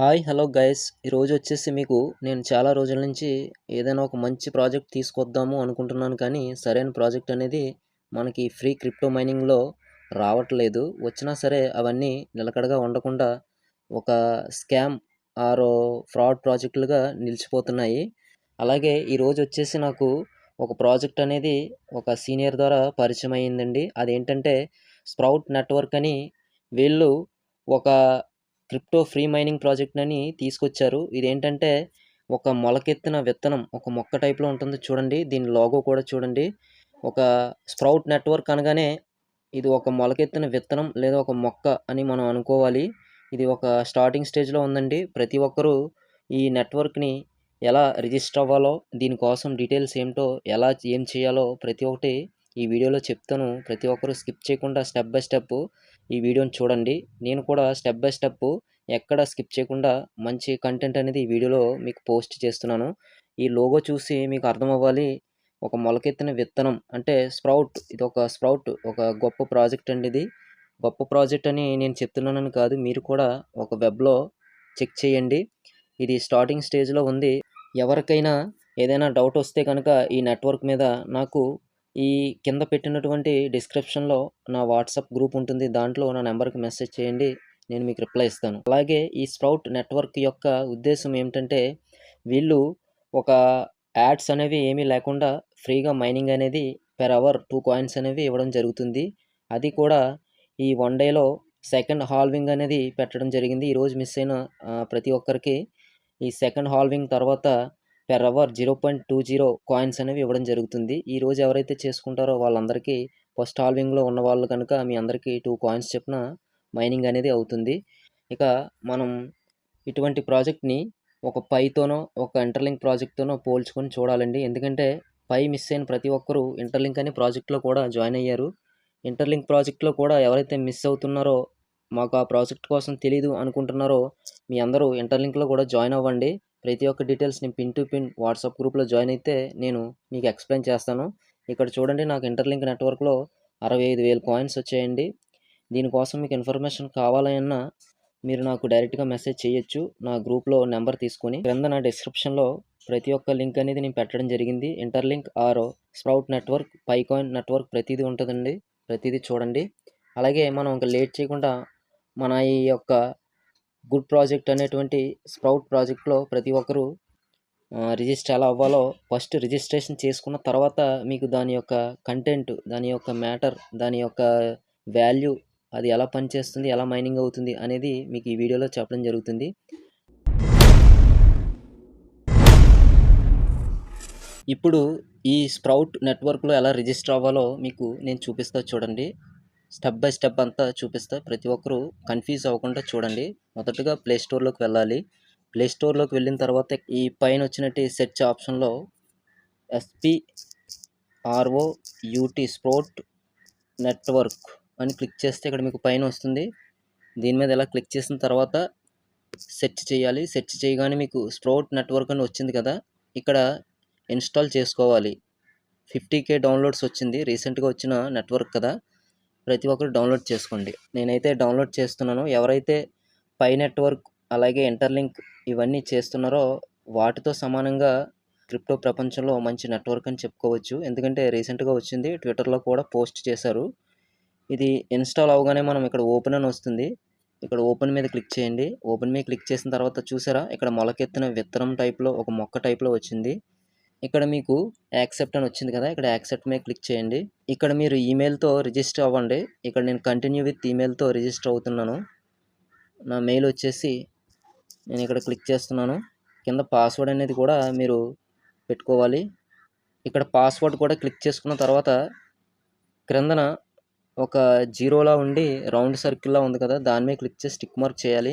Hi hello guys. ఈరోజు వచ్చేసి మీకు నేను చాలా రోజుల నుంచి ఏదైనా ఒక మంచి ప్రాజెక్ట్ తీసుకొద్దాము అనుకుంటున్నాను కానీ సరైన ప్రాజెక్ట్ అనేది మనకి ఫ్రీ క్రిప్టో మైనింగ్లో రావట్లేదు. వచ్చినా సరే అవన్నీ నిలకడగా ఉండకుండా ఒక స్కామ్ ఆరో ఫ్రాడ్ ప్రాజెక్టులుగా నిలిచిపోతున్నాయి. అలాగే ఈరోజు వచ్చేసి నాకు ఒక ప్రాజెక్ట్ అనేది ఒక సీనియర్ ద్వారా పరిచయం అయ్యిందండి. అదేంటంటే స్ప్రౌట్ నెట్వర్క్ అని వీళ్ళు ఒక క్రిప్టో ఫ్రీ మైనింగ్ ప్రాజెక్ట్ అని తీసుకొచ్చారు. ఇదేంటంటే ఒక మొలకెత్తిన విత్తనం ఒక మొక్క టైప్లో ఉంటుంది చూడండి. దీని లోగో కూడా చూడండి. ఒక స్ప్రౌట్ నెట్వర్క్ అనగానే ఇది ఒక మొలకెత్తిన విత్తనం లేదా ఒక మొక్క అని మనం అనుకోవాలి. ఇది ఒక స్టార్టింగ్ స్టేజ్లో ఉందండి. ప్రతి ఒక్కరూ ఈ నెట్వర్క్ని ఎలా రిజిస్టర్ అవ్వాలో దీనికోసం డీటెయిల్స్ ఏమిటో ఎలా ఏం చేయాలో ప్రతి ఒక్కటి ఈ వీడియోలో చెప్తాను. ప్రతి ఒక్కరూ స్కిప్ చేయకుండా స్టెప్ బై స్టెప్ ఈ వీడియోని చూడండి. నేను కూడా స్టెప్ బై స్టెప్ ఎక్కడ స్కిప్ చేయకుండా మంచి కంటెంట్ అనేది ఈ వీడియోలో మీకు పోస్ట్ చేస్తున్నాను. ఈ లోగో చూసి మీకు అర్థం అవ్వాలి. ఒక మొలకెత్తిన విత్తనం అంటే స్ప్రౌట్. ఇది ఒక స్ప్రౌట్. ఒక గొప్ప ప్రాజెక్ట్ అండి ఇది. గొప్ప ప్రాజెక్ట్ అని నేను చెప్తున్నానని కాదు. మీరు కూడా ఒక వెబ్లో చెక్ చేయండి. ఇది స్టార్టింగ్ స్టేజ్లో ఉంది. ఎవరికైనా ఏదైనా డౌట్ వస్తే కనుక ఈ నెట్వర్క్ మీద నాకు ఈ కింద పెట్టినటువంటి డిస్క్రిప్షన్లో నా వాట్సాప్ గ్రూప్ ఉంటుంది. దాంట్లో నా నెంబర్కి మెసేజ్ చేయండి. నేను మీకు రిప్లై ఇస్తాను. అలాగే ఈ స్ప్రౌట్ నెట్వర్క్ యొక్క ఉద్దేశం ఏమిటంటే వీళ్ళు ఒక యాడ్స్ అనేవి ఏమీ లేకుండా ఫ్రీగా మైనింగ్ అనేది పెర్ అవర్ టూ కాయిన్స్ అనేవి ఇవ్వడం జరుగుతుంది. అది కూడా ఈ వన్ డేలో సెకండ్ హాల్వింగ్ అనేది పెట్టడం జరిగింది. ఈరోజు మిస్ అయిన ప్రతి ఒక్కరికి ఈ సెకండ్ హాల్వింగ్ తర్వాత per hour zero point two zero coins అనేవి ఇవ్వడం జరుగుతుంది. ఈ రోజు ఎవరైతే చేసుకుంటారో వాళ్ళందరికీ ఫస్ట్ హాల్వింగ్లో ఉన్న వాళ్ళు కనుక మీ అందరికీ టూ కాయిన్స్ చెప్పిన మైనింగ్ అనేది అవుతుంది. ఇక మనం ఇటువంటి ప్రాజెక్ట్ని ఒక పైతోనో ఒక ఇంటర్లింక్ ప్రాజెక్ట్తోనో పోల్చుకొని చూడాలండి. ఎందుకంటే పై మిస్ అయిన ప్రతి ఒక్కరూ ఇంటర్లింక్ అనే ప్రాజెక్ట్లో కూడా జాయిన్ అయ్యారు. ఇంటర్లింక్ ప్రాజెక్ట్లో కూడా ఎవరైతే మిస్ అవుతున్నారో మాకు ఆ ప్రాజెక్ట్ కోసం తెలీదు అనుకుంటున్నారో మీ అందరూ ఇంటర్లింక్లో కూడా జాయిన్ అవ్వండి. ప్రతి ఒక్క డీటెయిల్స్ నేను పిన్ టు పిన్ వాట్సాప్ గ్రూప్లో జాయిన్ అయితే నేను మీకు ఎక్స్ప్లెయిన్ చేస్తాను. ఇక్కడ చూడండి నాకు ఇంటర్లింక్ నెట్వర్క్లో అరవై ఐదు వేలు కాయిన్స్ వచ్చాయండి. దీనికోసం మీకు ఇన్ఫర్మేషన్ కావాలన్నా మీరు నాకు డైరెక్ట్గా మెసేజ్ చేయొచ్చు. నా గ్రూప్లో నెంబర్ తీసుకొని క్రింద నా డిస్క్రిప్షన్లో ప్రతి ఒక్క లింక్ అనేది నేను పెట్టడం జరిగింది. Interlink or sprout network Pi coin network ప్రతిదీ ఉంటుందండి. ప్రతిదీ చూడండి. అలాగే మనం ఇంకా లేట్ చేయకుండా మన ఈ యొక్క గుడ్ ప్రాజెక్ట్ అనేటువంటి స్ప్రౌట్ ప్రాజెక్ట్లో ప్రతి ఒక్కరూ రిజిస్టర్ ఎలా అవ్వాలో ఫస్ట్ రిజిస్ట్రేషన్ చేసుకున్న తర్వాత మీకు దాని యొక్క కంటెంట్ దాని యొక్క మ్యాటర్ దాని యొక్క వాల్యూ అది ఎలా పనిచేస్తుంది ఎలా మైనింగ్ అవుతుంది అనేది మీకు ఈ వీడియోలో చెప్పడం జరుగుతుంది. ఇప్పుడు ఈ స్ప్రౌట్ నెట్వర్క్లో ఎలా రిజిస్టర్ అవ్వాలో మీకు నేను చూపిస్తా చూడండి. స్టెప్ బై స్టెప్ అంతా చూపిస్తా. ప్రతి ఒక్కరూ కన్ఫ్యూజ్ అవ్వకుండా చూడండి. మొదటగా ప్లే స్టోర్లోకి వెళ్ళాలి. ప్లే స్టోర్లోకి వెళ్ళిన తర్వాత ఈ పైన వచ్చినట్టు సెర్చ్ ఆప్షన్లో S P R O U T sprout network అని క్లిక్ చేస్తే ఇక్కడ మీకు పైన వస్తుంది. దీని మీద ఎలా క్లిక్ చేసిన తర్వాత సెర్చ్ చేయాలి. సెర్చ్ చేయగానే మీకు స్ప్రోట్ నెట్వర్క్ అని వచ్చింది కదా ఇక్కడ ఇన్స్టాల్ చేసుకోవాలి. ఫిఫ్టీ కే డౌన్లోడ్స్ వచ్చింది. రీసెంట్గా వచ్చిన నెట్వర్క్ కదా. ప్రతి ఒక్కరు డౌన్లోడ్ చేసుకోండి. నేనైతే డౌన్లోడ్ చేస్తున్నాను. ఎవరైతే పై నెట్వర్క్ అలాగే ఇంటర్లింక్ ఇవన్నీ చేస్తున్నారో వాటితో సమానంగా క్రిప్టో ప్రపంచంలో మంచి నెట్వర్క్ అని చెప్పుకోవచ్చు. ఎందుకంటే రీసెంట్గా వచ్చింది. ట్విట్టర్లో కూడా పోస్ట్ చేశారు. ఇది ఇన్స్టాల్ అవగానే మనం ఇక్కడ ఓపెన్ అని వస్తుంది. ఇక్కడ ఓపెన్ మీద క్లిక్ చేయండి. ఓపెన్ మీద క్లిక్ చేసిన తర్వాత చూసారా? ఇక్కడ మొలకెత్తిన విత్తనం టైప్లో ఒక మొక్క టైప్లో వచ్చింది. ఇక్కడ మీకు యాక్సెప్ట్ అని వచ్చింది కదా ఇక్కడ యాక్సెప్ట్ మీద క్లిక్ చేయండి. ఇక్కడ మీరు ఈమెయిల్తో రిజిస్టర్ అవ్వండి. ఇక్కడ నేను కంటిన్యూ విత్ ఈమెయిల్తో రిజిస్టర్ అవుతున్నాను. నా మెయిల్ వచ్చేసి నేను ఇక్కడ క్లిక్ చేస్తున్నాను. కింద పాస్వర్డ్ అనేది కూడా మీరు పెట్టుకోవాలి. ఇక్కడ పాస్వర్డ్ కూడా క్లిక్ చేసుకున్న తర్వాత క్రిందన ఒక జీరోలా ఉండి రౌండ్ సర్కిల్లా ఉంది కదా దాని మీద క్లిక్ చేసి టిక్ మార్క్ చేయాలి.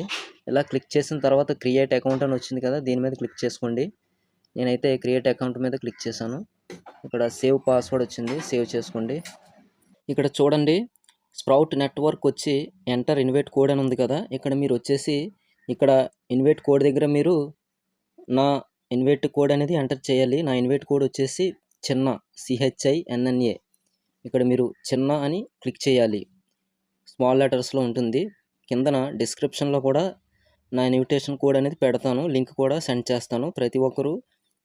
ఇలా క్లిక్ చేసిన తర్వాత క్రియేట్ అకౌంట్ అని వచ్చింది కదా దీని మీద క్లిక్ చేసుకోండి. నేనైతే క్రియేట్ అకౌంట్ మీద క్లిక్ చేశాను. ఇక్కడ సేవ్ పాస్వర్డ్ వచ్చింది సేవ్ చేసుకోండి. ఇక్కడ చూడండి స్ప్రౌట్ నెట్వర్క్ వచ్చి ఎంటర్ ఇన్వైట్ కోడ్ అని ఉంది కదా. ఇక్కడ మీరు వచ్చేసి ఇక్కడ ఇన్వైట్ కోడ్ దగ్గర మీరు నా ఇన్వైట్ కోడ్ అనేది ఎంటర్ చేయాలి. నా ఇన్వైట్ కోడ్ వచ్చేసి చిన్న సిహెచ్ఐ ఎన్ఎన్ఏ ఇక్కడ మీరు చిన్న అని క్లిక్ చేయాలి. స్మాల్ లెటర్స్లో ఉంటుంది. కిందన డిస్క్రిప్షన్లో కూడా నా ఇన్విటేషన్ కోడ్ అనేది పెడతాను. లింక్ కూడా సెండ్ చేస్తాను. ప్రతి ఒక్కరూ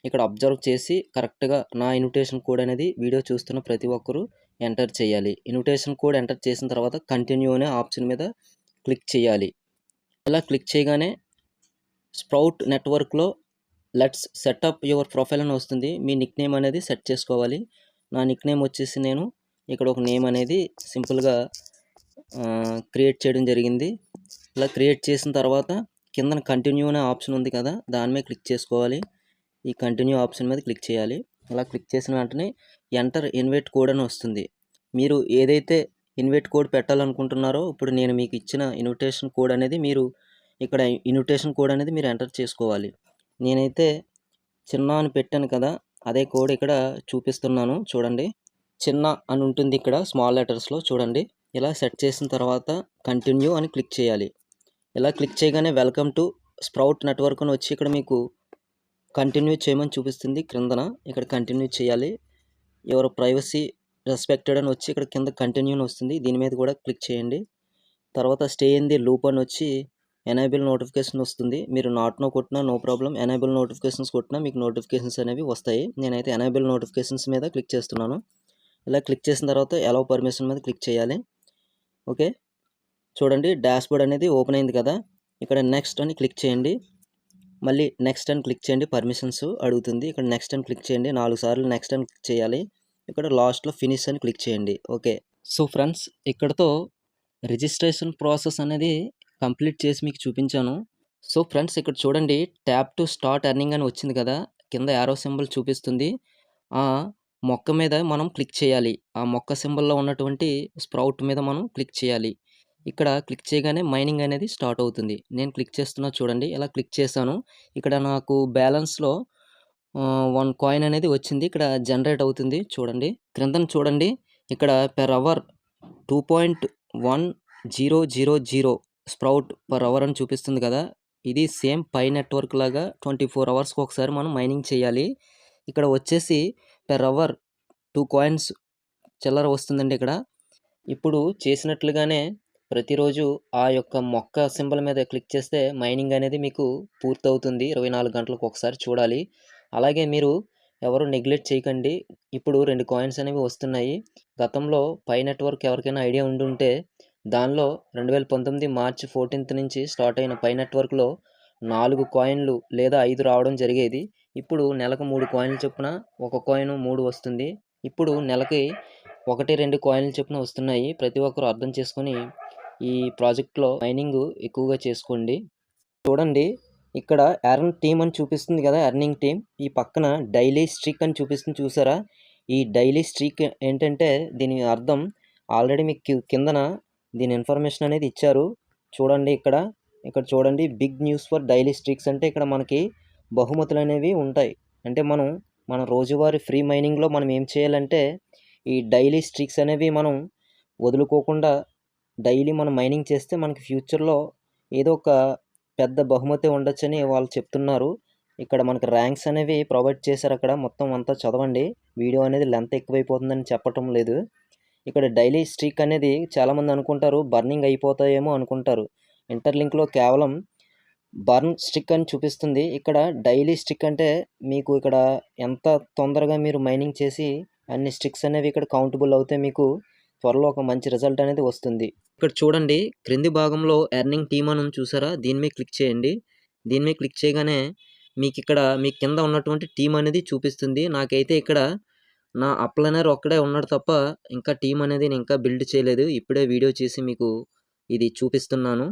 ఇక్కడ అబ్జర్వ్ చేసి కరెక్ట్గా నా ఇన్విటేషన్ కోడ్ అనేది వీడియో చూస్తున్న ప్రతి ఒక్కరూ ఎంటర్ చేయాలి. ఇన్విటేషన్ కోడ్ ఎంటర్ చేసిన తర్వాత కంటిన్యూ అనే ఆప్షన్ మీద క్లిక్ చేయాలి. అలా క్లిక్ చేయగానే స్ప్రౌట్ నెట్వర్క్లో లెట్స్ సెటప్ యువర్ ప్రొఫైల్ అని వస్తుంది. మీ నిక్ నేమ్ అనేది సెట్ చేసుకోవాలి. నా నిక్ నేమ్ వచ్చేసి నేను ఇక్కడ ఒక నేమ్ అనేది సింపుల్గా క్రియేట్ చేయడం జరిగింది. ఇలా క్రియేట్ చేసిన తర్వాత కిందన కంటిన్యూ అనే ఆప్షన్ ఉంది కదా దాని మీద క్లిక్ చేసుకోవాలి. ఈ కంటిన్యూ ఆప్షన్ మీద క్లిక్ చేయాలి. అలా క్లిక్ చేసిన వెంటనే ఎంటర్ ఇన్వైట్ కోడ్ అని వస్తుంది. మీరు ఏదైతే ఇన్వైట్ కోడ్ పెట్టాలనుకుంటున్నారో ఇప్పుడు నేను మీకు ఇచ్చిన ఇన్విటేషన్ కోడ్ అనేది మీరు ఇక్కడ ఇన్విటేషన్ కోడ్ అనేది మీరు ఎంటర్ చేసుకోవాలి. నేనైతే చిన్న అని పెట్టాను కదా అదే కోడ్ ఇక్కడ చూపిస్తున్నాను చూడండి. చిన్న అని ఉంటుంది ఇక్కడ స్మాల్ లెటర్స్లో చూడండి. ఇలా సెట్ చేసిన తర్వాత కంటిన్యూ అని క్లిక్ చేయాలి. ఇలా క్లిక్ చేయగానే వెల్కమ్ టు స్ప్రౌట్ నెట్వర్క్ అని వచ్చి ఇక్కడ మీకు కంటిన్యూ చేయమని చూపిస్తుంది క్రిందన. ఇక్కడ కంటిన్యూ చేయాలి. ఎవరు ప్రైవసీ రెస్పెక్టెడ్ అని వచ్చి ఇక్కడ కింద కంటిన్యూ అని వస్తుంది. దీని మీద కూడా క్లిక్ చేయండి. తర్వాత స్టే ఇన్ ది లూప్ అని వచ్చి ఎనేబుల్ నోటిఫికేషన్ వస్తుంది. మీరు నాట్ నో కొట్టినా నో ప్రాబ్లం. ఎనేబుల్ నోటిఫికేషన్స్ కొట్టినా మీకు నోటిఫికేషన్స్ అనేవి వస్తాయి. నేనైతే ఎనేబుల్ నోటిఫికేషన్స్ మీద క్లిక్ చేస్తున్నాను. ఇలా క్లిక్ చేసిన తర్వాత ఎలవ్ పర్మిషన్ మీద క్లిక్ చేయాలి. ఓకే? చూడండి డాష్బోర్డ్ అనేది ఓపెన్ అయింది కదా. ఇక్కడ నెక్స్ట్ అని క్లిక్ చేయండి. మళ్ళీ నెక్స్ట్ అని క్లిక్ చేయండి పర్మిషన్స్ అడుగుతుంది. ఇక్కడ నెక్స్ట్ అని క్లిక్ చేయండి నాలుగు సార్లు నెక్స్ట్ అని క్లిక్ చేయాలి. ఇక్కడ లాస్ట్లో ఫినిష్ అని క్లిక్ చేయండి ఓకే సో ఫ్రెండ్స్ ఇక్కడతో రిజిస్ట్రేషన్ ప్రాసెస్ అనేది కంప్లీట్ చేసి మీకు చూపించాను. సో ఫ్రెండ్స్ ఇక్కడ చూడండి ట్యాప్ టు స్టార్ట్ ఎర్నింగ్ అని వచ్చింది కదా కింద యారో సింబల్ చూపిస్తుంది. ఆ మొక్క మీద మనం క్లిక్ చేయాలి. ఆ మొక్క సింబల్లో ఉన్నటువంటి స్ప్రౌట్ మీద మనం క్లిక్ చేయాలి. ఇక్కడ క్లిక్ చేయగానే మైనింగ్ అనేది స్టార్ట్ అవుతుంది. నేను క్లిక్ చేస్తున్నా చూడండి ఇలా క్లిక్ చేశాను. ఇక్కడ నాకు బ్యాలెన్స్లో వన్ కాయిన్ అనేది వచ్చింది. ఇక్కడ జనరేట్ అవుతుంది చూడండి. క్రిందన చూడండి ఇక్కడ per hour two point one zero zero zero sprout per hour అని చూపిస్తుంది కదా. ఇది సేమ్ పై నెట్వర్క్ లాగా ట్వంటీ ఫోర్ అవర్స్కి ఒకసారి మనం మైనింగ్ చేయాలి. ఇక్కడ వచ్చేసి పెర్ అవర్ టూ కాయిన్స్ చిల్లర వస్తుందండి ఇక్కడ. ఇప్పుడు చేసినట్లుగానే ప్రతిరోజు ఆ యొక్క మొక్క సింబల్ మీద క్లిక్ చేస్తే మైనింగ్ అనేది మీకు పూర్తవుతుంది. ఇరవై నాలుగు గంటలకు ఒకసారి చూడాలి. అలాగే మీరు ఎవరు నెగ్లెక్ట్ చేయకండి. ఇప్పుడు రెండు కాయిన్స్ అనేవి వస్తున్నాయి. గతంలో పై నెట్వర్క్ ఎవరికైనా ఐడియా ఉండుంటే దానిలో రెండు వేల పంతొమ్మిది మార్చి ఫోర్టీన్త్ నుంచి స్టార్ట్ అయిన పై నెట్వర్క్లో నాలుగు కాయిన్లు లేదా ఐదు రావడం జరిగేది. ఇప్పుడు నెలకు మూడు కాయిన్లు చొప్పున ఒక కాయిన్ మూడు వస్తుంది. ఇప్పుడు నెలకి ఒకటి రెండు కాయిన్లు చొప్పున వస్తున్నాయి. ప్రతి ఒక్కరు అర్థం చేసుకొని ఈ ప్రాజెక్ట్లో మైనింగ్ ఎక్కువగా చేసుకోండి. చూడండి ఇక్కడ ఎర్న్ టీమ్ అని చూపిస్తుంది కదా ఎర్నింగ్ టీమ్ ఈ పక్కన డైలీ స్ట్రీక్ అని చూపిస్తుంది చూసారా? ఈ డైలీ స్ట్రీక్ ఏంటంటే దీని అర్థం ఆల్రెడీ మీకు కిందన దీని ఇన్ఫర్మేషన్ అనేది ఇచ్చారు. చూడండి ఇక్కడ ఇక్కడ చూడండి big news for daily streaks అంటే ఇక్కడ మనకి బహుమతులు అనేవి ఉంటాయి. అంటే మనం మన రోజువారీ ఫ్రీ మైనింగ్లో మనం ఏం చేయాలంటే ఈ డైలీ స్ట్రీక్స్ అనేవి మనం వదులుకోకుండా డైలీ మనం మైనింగ్ చేస్తే మనకి ఫ్యూచర్లో ఏదో ఒక పెద్ద బహుమతి ఉండొచ్చని వాళ్ళు చెప్తున్నారు. ఇక్కడ మనకి ర్యాంక్స్ అనేవి ప్రొవైడ్ చేశారు అక్కడ. మొత్తం అంతా చదవండి. వీడియో అనేది లెంత్ ఎక్కువైపోతుందని చెప్పటం లేదు. ఇక్కడ డైలీ స్ట్రీక్ అనేది చాలామంది అనుకుంటారు. బర్నింగ్ అయిపోతాయేమో అనుకుంటారు. ఇంటర్లింక్లో కేవలం బర్న్ స్టిక్ అని చూపిస్తుంది. ఇక్కడ డైలీ స్టిక్ అంటే మీకు ఇక్కడ ఎంత తొందరగా మీరు మైనింగ్ చేసి అన్ని స్టిక్స్ అనేవి ఇక్కడ కౌంటబుల్ అవుతే మీకు. త్వరలో ఒక మంచి రిజల్ట్ అనేది వస్తుంది. ఇక్కడ చూడండి క్రింది భాగంలో ఎర్నింగ్ టీమ్ అని చూసారా? దీని మీద క్లిక్ చేయండి. దీని మీద క్లిక్ చేయగానే మీకు ఇక్కడ మీ కింద ఉన్నటువంటి టీం అనేది చూపిస్తుంది. నాకైతే ఇక్కడ నా అప్లైనర్ ఒక్కడే ఉన్నాడు తప్ప ఇంకా టీం అనేది నేను ఇంకా బిల్డ్ చేయలేదు. ఇప్పుడే వీడియో చేసి మీకు ఇది చూపిస్తున్నాను.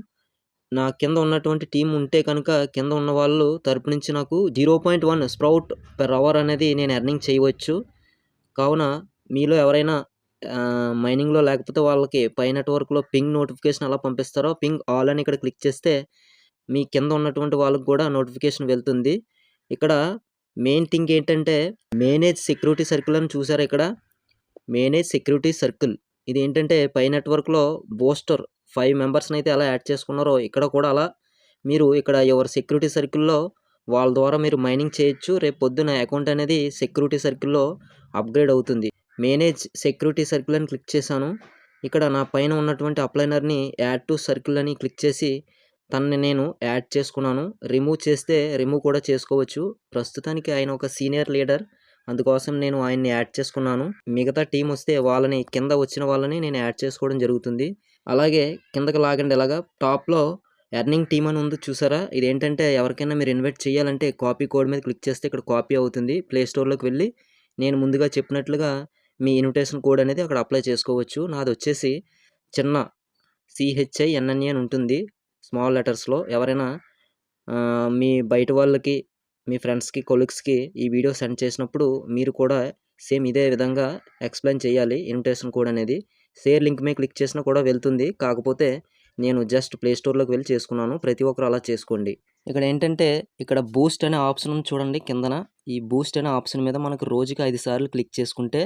నా కింద ఉన్నటువంటి టీం ఉంటే కనుక కింద ఉన్న వాళ్ళు తరపు నుంచి నాకు zero point one sprout per hour అనేది నేను ఎర్నింగ్ చేయవచ్చు. కావున మీలో ఎవరైనా మైనింగ్లో లేకపోతే వాళ్ళకి పై నెట్వర్క్లో పింగ్ నోటిఫికేషన్ ఎలా పంపిస్తారో పింగ్ ఆల్ అని ఇక్కడ క్లిక్ చేస్తే మీ కింద ఉన్నటువంటి వాళ్ళకి కూడా నోటిఫికేషన్ వెళ్తుంది. ఇక్కడ మెయిన్ థింగ్ ఏంటంటే మేనేజ్ సెక్యూరిటీ సర్కిల్ అని చూసారు ఇక్కడ? Manage security circle. ఇది ఏంటంటే పై నెట్వర్క్లో బూస్టర్ ఫైవ్ మెంబర్స్ని అయితే ఎలా యాడ్ చేసుకున్నారో ఇక్కడ కూడా అలా మీరు ఇక్కడ ఎవరి సెక్యూరిటీ సర్కిల్లో వాళ్ళ ద్వారా మీరు మైనింగ్ చేయొచ్చు. రేపు పొద్దున అకౌంట్ అనేది సెక్యూరిటీ సర్కిల్లో అప్గ్రేడ్ అవుతుంది. మేనేజ్ సెక్యూరిటీ సర్కిల్ అని క్లిక్ చేశాను. ఇక్కడ నా పైన ఉన్నటువంటి అప్లైనర్ని యాడ్ టు సర్కిల్ అని క్లిక్ చేసి తనని నేను యాడ్ చేసుకున్నాను. రిమూవ్ చేస్తే రిమూవ్ కూడా చేసుకోవచ్చు. ప్రస్తుతానికి ఆయన ఒక సీనియర్ లీడర్. అందుకోసం నేను ఆయన్ని యాడ్ చేసుకున్నాను. మిగతా టీం వస్తే వాళ్ళని కింద వచ్చిన వాళ్ళని నేను యాడ్ చేసుకోవడం జరుగుతుంది. అలాగే కిందకి లాగండి ఇలాగా టాప్లో ఎర్నింగ్ టీమ్ అని ఉంది చూసారా? ఇదేంటంటే ఎవరికైనా మీరు ఇన్వైట్ చేయాలంటే కాపీ కోడ్ మీద క్లిక్ చేస్తే ఇక్కడ కాపీ అవుతుంది. ప్లే స్టోర్లోకి వెళ్ళి నేను ముందుగా చెప్పినట్లుగా మీ ఇన్విటేషన్ కోడ్ అనేది అక్కడ అప్లై చేసుకోవచ్చు. నాది వచ్చేసి చిన్న సిహెచ్ఐ ఎన్ఎన్ఏ అని ఉంటుంది. స్మాల్ లెటర్స్లో ఎవరైనా మీ బయట వాళ్ళకి మీ ఫ్రెండ్స్కి కొలీగ్స్కి ఈ వీడియో సెండ్ చేసినప్పుడు మీరు కూడా సేమ్ ఇదే విధంగా ఎక్స్ప్లెయిన్ చేయాలి ఇన్విటేషన్ కోడ్ అనేది. షేర్ లింక్ మీద క్లిక్ చేసినా కూడా వెళ్తుంది. కాకపోతే నేను జస్ట్ ప్లే స్టోర్లోకి వెళ్ళి చేసుకున్నాను. ప్రతి ఒక్కరు అలా చేసుకోండి. ఇక్కడ ఏంటంటే ఇక్కడ బూస్ట్ అనే ఆప్షన్ చూడండి కిందన. ఈ బూస్ట్ అనే ఆప్షన్ మీద మనకు రోజుకి ఐదు సార్లు క్లిక్ చేసుకుంటే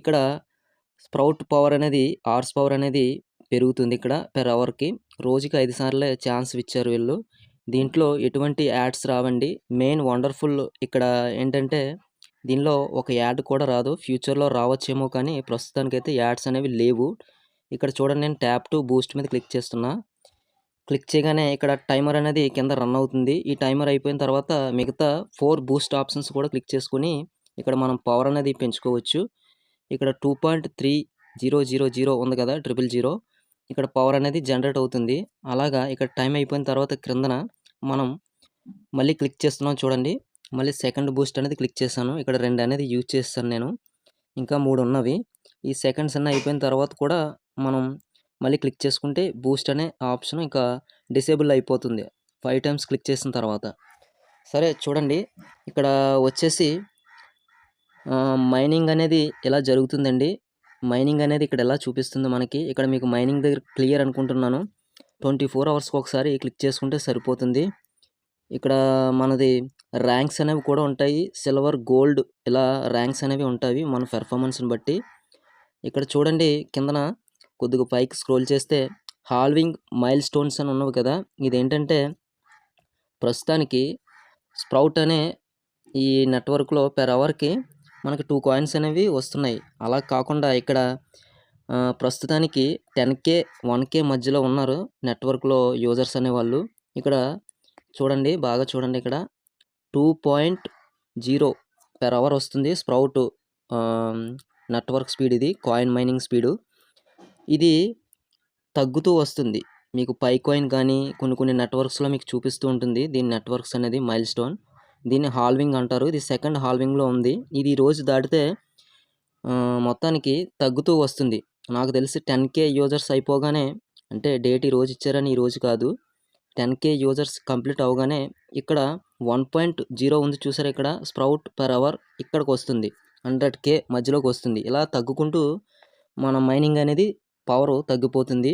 ఇక్కడ స్ప్రౌట్ పవర్ అనేది ఆర్స్ పవర్ అనేది పెరుగుతుంది ఇక్కడ పెర్ అవర్కి. రోజుకి ఐదు సార్లే ఛాన్స్ ఇచ్చారు వీళ్ళు. దీంట్లో ఎటువంటి యాడ్స్ రావండి. మెయిన్ వండర్ఫుల్ ఇక్కడ ఏంటంటే దీనిలో ఒక యాడ్ కూడా రాదు. ఫ్యూచర్లో రావచ్చేమో కానీ ప్రస్తుతానికైతే యాడ్స్ అనేవి లేవు. ఇక్కడ చూడండి నేను ట్యాప్ టు బూస్ట్ మీద క్లిక్ చేస్తున్నా. క్లిక్ చేయగానే ఇక్కడ టైమర్ అనేది కింద రన్ అవుతుంది. ఈ టైమర్ అయిపోయిన తర్వాత మిగతా ఫోర్ బూస్ట్ ఆప్షన్స్ కూడా క్లిక్ చేసుకుని ఇక్కడ మనం పవర్ అనేది పెంచుకోవచ్చు. ఇక్కడ two point three zero zero zero ఉంది కదా ట్రిపుల్ జీరో ఇక్కడ పవర్ అనేది జనరేట్ అవుతుంది. అలాగా ఇక్కడ టైం అయిపోయిన తర్వాత క్రిందన మనం మళ్ళీ క్లిక్ చేస్తున్నాం చూడండి. మళ్ళీ సెకండ్ బూస్ట్ అనేది క్లిక్ చేశాను. ఇక్కడ రెండు అనేది యూజ్ చేస్తాను నేను. ఇంకా మూడు ఉన్నవి. ఈ సెకండ్స్ అన్నీ అయిపోయిన తర్వాత కూడా మనం మళ్ళీ క్లిక్ చేసుకుంటే బూస్ట్ అనే ఆప్షన్ ఇంకా డిసేబుల్ అయిపోతుంది. ఫైవ్ టైమ్స్ క్లిక్ చేసిన తర్వాత. సరే చూడండి. ఇక్కడ వచ్చేసి మైనింగ్ అనేది ఎలా జరుగుతుందండి? మైనింగ్ అనేది ఇక్కడ ఎలా చూపిస్తుంది మనకి? ఇక్కడ మీకు మైనింగ్ దగ్గర క్లియర్ అనుకుంటున్నాను. ట్వంటీ ఫోర్ అవర్స్కి ఒకసారి క్లిక్ చేసుకుంటే సరిపోతుంది. ఇక్కడ మనది ర్యాంక్స్ అనేవి కూడా ఉంటాయి. సిల్వర్ గోల్డ్ ఇలా ర్యాంక్స్ అనేవి ఉంటాయి మన పెర్ఫార్మెన్స్ని బట్టి. ఇక్కడ చూడండి కిందన కొద్దిగా పైకి స్క్రోల్ చేస్తే హాల్వింగ్ మైల్ స్టోన్స్ అని ఉన్నవి కదా? ఇదేంటంటే ప్రస్తుతానికి స్ప్రౌట్ అనే ఈ నెట్వర్క్లో పెర్ అవర్కి మనకి టూ కాయిన్స్ అనేవి వస్తున్నాయి. అలా కాకుండా ఇక్కడ ప్రస్తుతానికి టెన్ కే వన్ కే మధ్యలో ఉన్నారు నెట్వర్క్లో యూజర్స్ అనేవాళ్ళు. ఇక్కడ చూడండి బాగా చూడండి ఇక్కడ. Two point zero per hour వస్తుంది స్ప్రౌట్ నెట్వర్క్ స్పీడ్ ఇది కాయిన్ మైనింగ్ స్పీడు. ఇది తగ్గుతూ వస్తుంది. మీకు పై కాయిన్ కానీ కొన్ని కొన్ని నెట్వర్క్స్లో మీకు చూపిస్తూ ఉంటుంది. దీని నెట్వర్క్స్ అనేది మైల్ స్టోన్ దీన్ని హాల్వింగ్ అంటారు. ఇది సెకండ్ హాల్వింగ్లో ఉంది. ఇది రోజు దాటితే మొత్తానికి తగ్గుతూ వస్తుంది. నాకు తెలిసి టెన్ కే యూజర్స్ అయిపోగానే అంటే డేట్ ఈ రోజు ఇచ్చారని ఈ రోజు కాదు. టెన్ కే యూజర్స్ కంప్లీట్ అవగానే ఇక్కడ వన్ పాయింట్ జీరో ఉంది చూసారు ఇక్కడ? స్ప్రౌట్ పర్ అవర్ ఇక్కడికి వస్తుంది. హండ్రెడ్ కే మధ్యలోకి వస్తుంది. ఇలా తగ్గుకుంటూ మన మైనింగ్ అనేది పవర్ తగ్గిపోతుంది.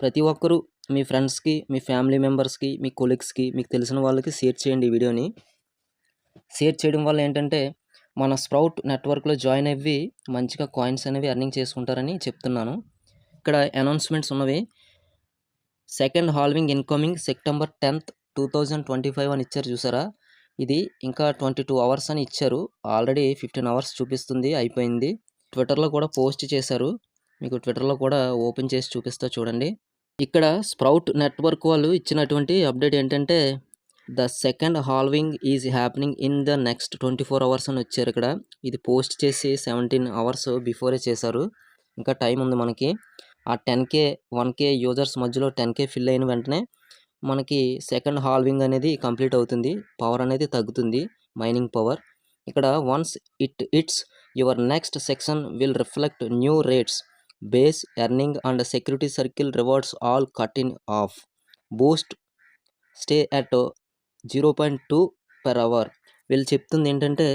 ప్రతి ఒక్కరూ మీ ఫ్రెండ్స్కి మీ ఫ్యామిలీ మెంబర్స్కి మీ కొలీగ్స్కి మీకు తెలిసిన వాళ్ళకి షేర్ చేయండి ఈ వీడియోని. షేర్ చేయడం వల్ల ఏంటంటే మన స్ప్రౌట్ నెట్వర్క్లో జాయిన్ అయ్యి మంచిగా కాయిన్స్ అనేవి ఎర్నింగ్ చేసుకుంటారని చెప్తున్నాను. ఇక్కడ అనౌన్స్మెంట్స్ ఉన్నవి. Second halving incoming September tenth two thousand twenty five అని ఇచ్చారు చూసారా? ఇది ఇంకా ట్వంటీ టూ అవర్స్ అని ఇచ్చారు. ఆల్రెడీ ఫిఫ్టీన్ అవర్స్ చూపిస్తుంది అయిపోయింది. ట్విట్టర్లో కూడా పోస్ట్ చేశారు. మీకు ట్విట్టర్లో కూడా ఓపెన్ చేసి చూపిస్తా చూడండి. ఇక్కడ స్ప్రౌట్ నెట్వర్క్ వాళ్ళు ఇచ్చినటువంటి అప్డేట్ ఏంటంటే the second halving is happening in the next twenty four hours అని వచ్చారు ఇక్కడ. ఇది పోస్ట్ చేసి సెవెంటీన్ అవర్స్ బిఫోరే చేశారు. ఇంకా టైం ఉంది మనకి. ఆ ten K one K users మధ్యలో టెన్ కే ఫిల్ అయిన వెంటనే మనకి సెకండ్ హాల్వింగ్ అనేది కంప్లీట్ అవుతుంది. పవర్ అనేది తగ్గుతుంది. Mining power. ఇక్కడ once it it's your next section will reflect new rates. Base earning and security circle rewards all cut in off. Boost stay at zero point two per hour వీళ్ళు చెప్తుంది ఏంటంటే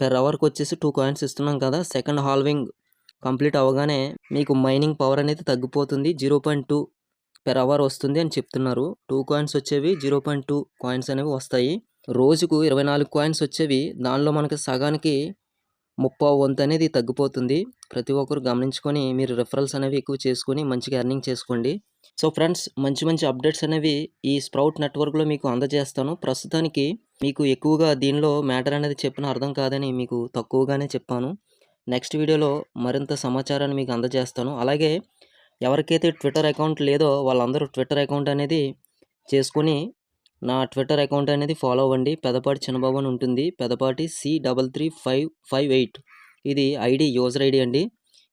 per అవర్కి వచ్చేసి two coins ఇస్తున్నాం కదా second halving complete అవ్వగానే మీకు mining power అనేది తగ్గిపోతుంది zero point two per hour వస్తుంది అని చెప్తున్నారు. టూ కాయిన్స్ వచ్చేవి జీరో పాయింట్ టూ కాయిన్స్ అనేవి వస్తాయి. రోజుకు ఇరవై నాలుగు కాయిన్స్ వచ్చేవి దానిలో మనకి సగానికి ముప్పై వంతు అనేది తగ్గిపోతుంది. ప్రతి ఒక్కరు గమనించుకొని మీరు రిఫరల్స్ అనేవి ఎక్కువ చేసుకొని మంచిగా ఎర్నింగ్ చేసుకోండి. సో ఫ్రెండ్స్ మంచి మంచి అప్డేట్స్ అనేవి ఈ స్ప్రౌట్ నెట్వర్క్లో మీకు అందజేస్తాను. ప్రస్తుతానికి మీకు ఎక్కువగా దీనిలో మ్యాటర్ అనేది చెప్పిన అర్థం కాదని మీకు తక్కువగానే చెప్పాను. నెక్స్ట్ వీడియోలో మరింత సమాచారాన్ని మీకు అందజేస్తాను. అలాగే ఎవరికైతే ట్విట్టర్ అకౌంట్ లేదో వాళ్ళందరూ ట్విట్టర్ అకౌంట్ అనేది చేసుకొని నా ట్విట్టర్ అకౌంట్ అనేది ఫాలో అవ్వండి. పెదపాటి చిన్నబాబు అని ఉంటుంది. Pedapati C double three five five eight ఇది ఐడి యూజర్ ఐడి అండి.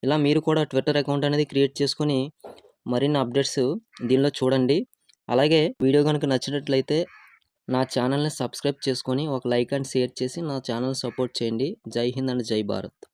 ఇలా మీరు కూడా ట్విట్టర్ అకౌంట్ అనేది క్రియేట్ చేసుకొని మరిన్ని అప్డేట్స్ దీనిలో చూడండి. అలాగే వీడియో కనుక నచ్చినట్లయితే నా ఛానల్ని సబ్స్క్రైబ్ చేసుకొని ఒక లైక్ అండ్ షేర్ చేసి నా ఛానల్ సపోర్ట్ చేయండి. జై హింద్ అండ్ జై భారత్.